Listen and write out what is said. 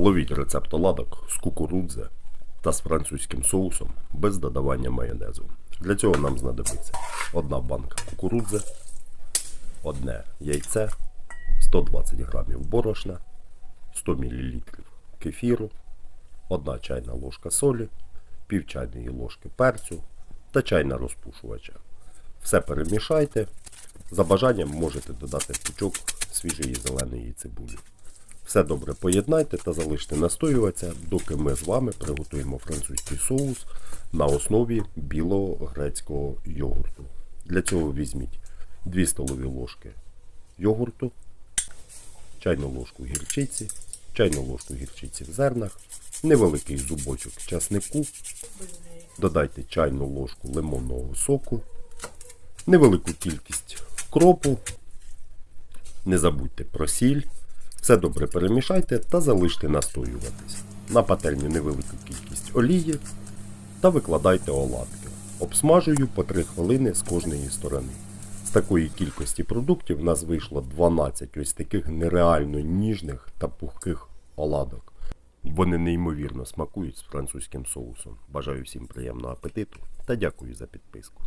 Ловіть рецепт оладок з кукурудзи та з французьким соусом без додавання майонезу. Для цього нам знадобиться одна банка кукурудзи, одне яйце, 120 грамів борошна, 100 мл кефіру, одна чайна ложка солі, пів чайної ложки перцю та чайна розпушувача. Все перемішайте. За бажанням можете додати пучок свіжої зеленої цибулі. Все добре поєднайте та залиште настоюватися, доки ми з вами приготуємо французький соус на основі білого грецького йогурту. Для цього візьміть 2 столові ложки йогурту, чайну ложку гірчиці, чайну ложку гірчиці в зернах, невеликий зубочок часнику, додайте чайну ложку лимонного соку, невелику кількість кропу, не забудьте про сіль. Все добре перемішайте та залиште настоюватись. На пательню невелику кількість олії та викладайте оладки. Обсмажую по 3 хвилини з кожної сторони. З такої кількості продуктів в нас вийшло 12 ось таких нереально ніжних та пухких оладок. Вони неймовірно смакують з французьким соусом. Бажаю всім приємного апетиту та дякую за підписку.